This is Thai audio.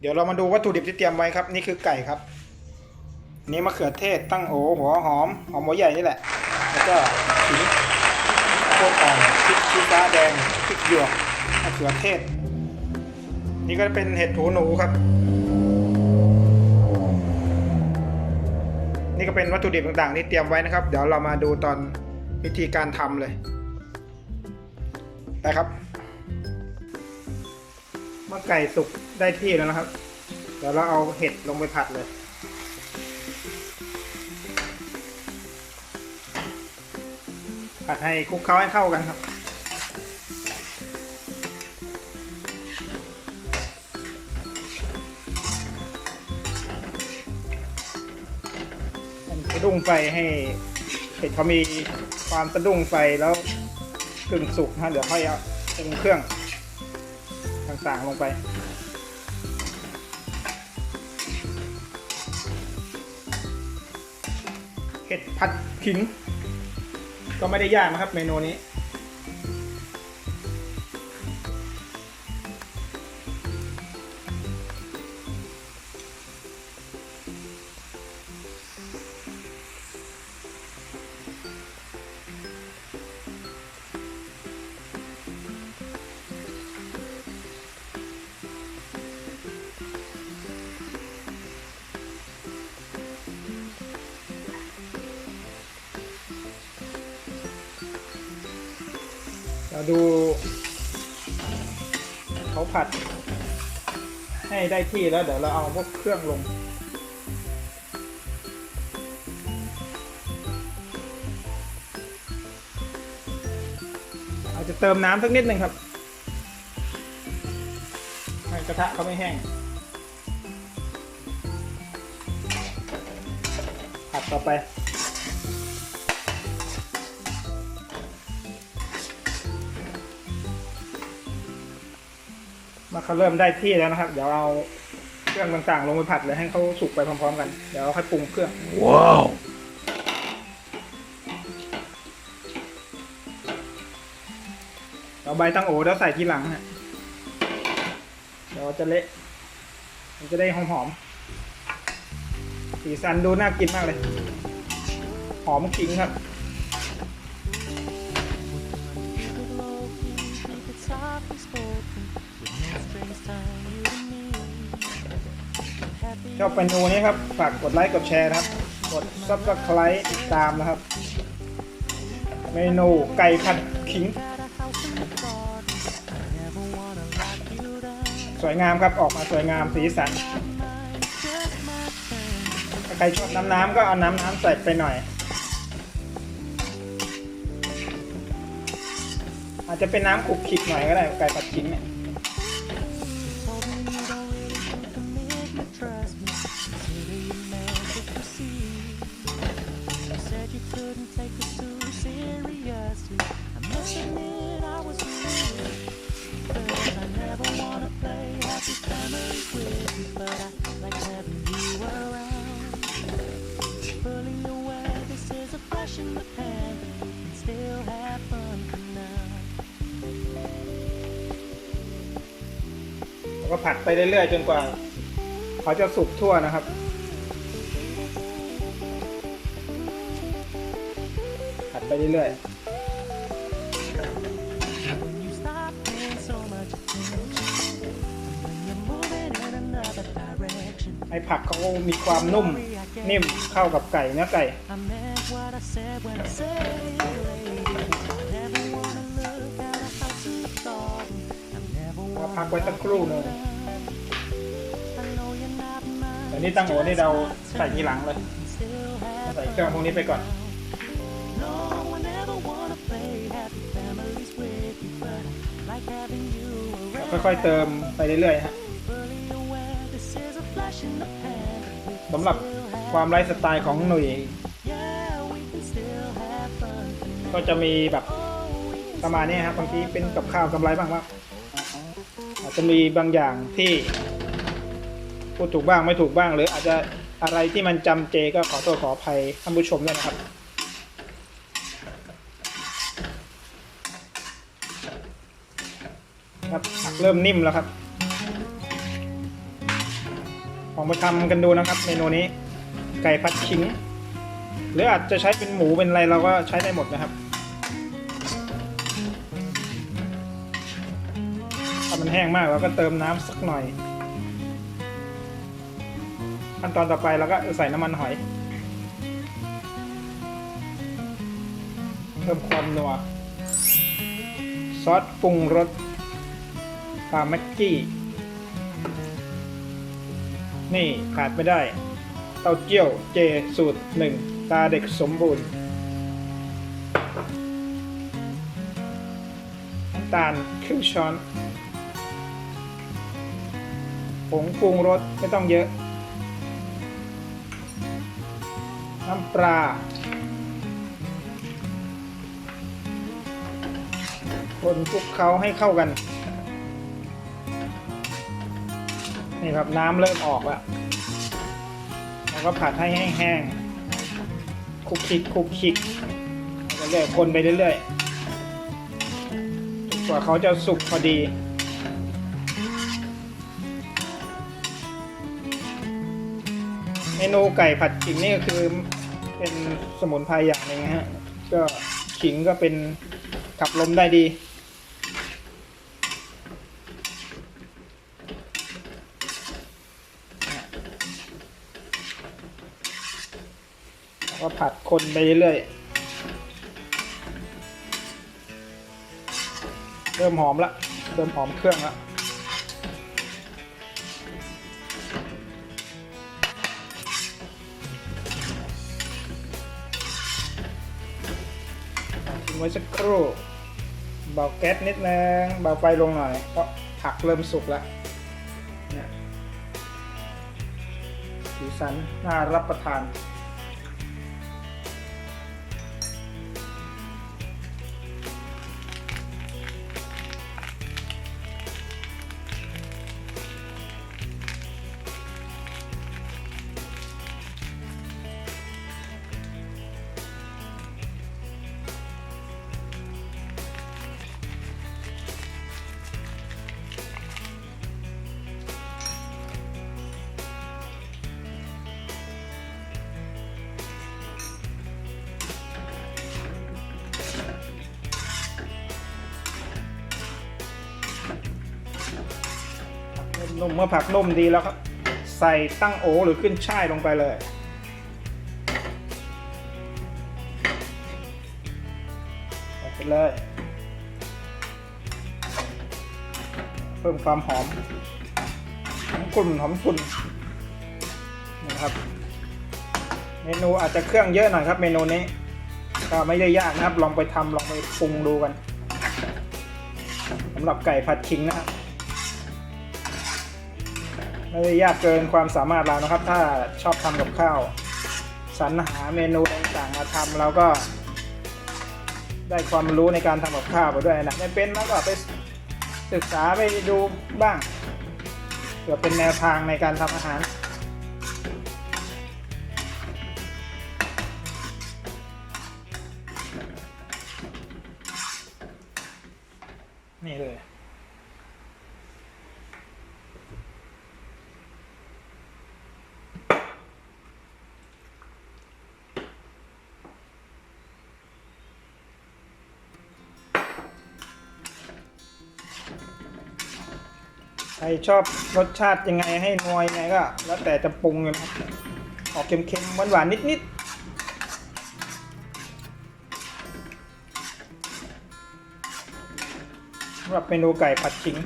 เดี๋ยวเรามาดูวัตถุดิบที่เตรียมไว้ครับ นี่คือไก่ครับ นี่มะเขือเทศตั้งโอหัวหอมหอมหัวใหญ่นี่แหละ แล้วก็ขิงโคตรอ่อนพริกชี้ฟ้าแดงพริกหยวกมะเขือเทศ นี่ก็เป็นเห็ดหูหนูครับ นี่ก็เป็นวัตถุดิบต่างๆที่เตรียมไว้นะครับ เดี๋ยวเรามาดูตอนวิธีการทำเลยไปครับ เมื่อไก่สุกได้ที่แล้วนะครับ เดี๋ยวเราเอาเห็ดลงไปผัดเลย ผัดให้คลุกเคล้าให้เข้ากันครับมันสะดุ้งไฟให้เห็ดเขามีความสะดุ้งไฟแล้วกึ่งสุกนะฮะเดี๋ยวค่อยเอาปรุงเครื่อง ต่างๆลงไป เห็ดผัดขิง ก็ไม่ได้ยากนะครับเมนูนี้ เราดูเขาผัด ให้ได้ที่แล้วเดี๋ยวเราเอาพวกเครื่องลง อาจจะเติมน้ำสักนิดหนึ่งครับให้กระทะเขาไม่แห้ง ผัดต่อไป มาเขาเริ่มได้ที่แล้วนะครับ เดี๋ยวเอาเครื่องต่างๆ ลงไปผัดเลยให้เขาสุกไปพร้อมๆกัน เดี๋ยวเราค่อยปรุงเครื่อง ว้าว เราใบตั้งโอแล้วใส่ทีหลังฮะเดี๋ยวจะเละ มันจะได้หอมๆ สีสันดูน่ากินมากเลย หอมขิงครับ ชอบเมนูนี้ครับ ฝากกดไลค์กดแชร์นะครับ กดซับสไครต์ติดตามนะครับ เมนูไก่ผัดขิง สวยงามครับออกมาสวยงามสีสันถ้าใครชอบน้ำน้ำก็เอาน้ำน้ำใส่ไปหน่อย อาจจะเป็นน้ำขุกขิกหน่อยก็ได้ไก่ผัดขิงเนี่ย ผัดไปเรื่อยๆจนกว่าเขาจะสุกทั่วนะครับ ผัดไปเรื่อยๆไอ้ผักเขามีความนุ่ม นิ่มเข้ากับไก่เนื้อไก่ พักไว้สักครู่หนึ่ง I know you're not mine. แต่นี่ตั้งโอนี่เราใส่ทีหลังเลย Still have ใส่เครื่องพวกนี้ไปก่อน no, I never wanna play happy families with you, but I like having you แล้ว around. ค่อยๆเติมไปเรื่อยๆฮะ Fully aware this is a flash in the pan. but we can สำหรับ still have- ความไลฟ์สไตล์ของหนุ่ย Yeah, we can still have fun. ก็จะมีแบบ Oh, we can ประมาณนี้ครับบางทีเป็นกับข้าวกำไรบ้างว่า อาจจะมีบางอย่างที่พูดถูกบ้างไม่ถูกบ้างหรืออาจจะอะไรที่มันจำเจก็ขอโทษขออภัยท่านผู้ชมด้วยนะครับครับผักเริ่มนิ่มแล้วครับลองไปทำกันดูนะครับ เมนูนี้ไก่ผัดขิง หรืออาจจะใช้เป็นหมูเป็นอะไรเราก็ใช้ได้หมดนะครับ มันแห้งมากเราก็เติมน้ำสักหน่อย ขั้นตอนต่อไปเราก็ใส่น้ำมันหอย เพิ่มความนัว ซอสปรุงรสปลาแม็กกี้ นี่ขาดไม่ได้ เต้าเจี้ยวเจสูตรหนึ่งตาเด็กสมบูรณ์น้ำตาลครึ่งช้อน ผงปรุงรสไม่ต้องเยอะ น้ำปลาคนคลุกเคล้าให้เข้ากัน นี่ครับน้ำเริ่มออกแล้วแล้วก็ผัดให้แห้งๆคลุกคลิกคุกคิกเรื่อยๆคนไปเรื่อยๆกว่าเขาจะสุกพอดี เมนูไก่ผัดขิงนี่ก็คือเป็นสมุนไพรอย่างหนึ่งฮะ ก็ขิงก็เป็นขับลมได้ดีแล้วก็ผัดคนไปเรื่อยเริ่มหอมละ เริ่มหอมเครื่องละ ไว้สักครู่ เบาแก๊สนิดนึง เบาไฟลงหน่อย เพราะผักเริ่มสุกแล้วนี่ยสีสันน่ารับประทาน นุ่มเมื่อผักนุ่มดีแล้วครับ ใส่ตั้งโอหรือขึ้นช่ายลงไปเลย ใส่ไปเลย เพิ่มความหอมหอมกลุ่นหอมกลุ่นนะครับ เมนูอาจจะเครื่องเยอะหน่อยครับ เมนูนี้ ก็ไม่ได้ยากนะครับ ลองไปทำลองไปปรุงดูกันสำหรับไก่ผัดขิงนะครับ ไม่ได้ยากเกินความสามารถเรานะครับ ถ้าชอบทำกับข้าวสรรหาเมนูต่างๆมาทำแล้วก็ ได้ความรู้ในการทำกับข้าวไปด้วยนะไม่เป็นแล้วก็ไปศึกษาไปดูบ้างเพื่อเป็นแนวทางในการทำอาหารนี่เลย ใครชอบรสชาติยังไงให้นวยยังไงก็ แล้วแต่จะปรุงเลยนะครับออกเค็มๆหวานๆนิดๆสำหรับเมนูไก่ผัดขิง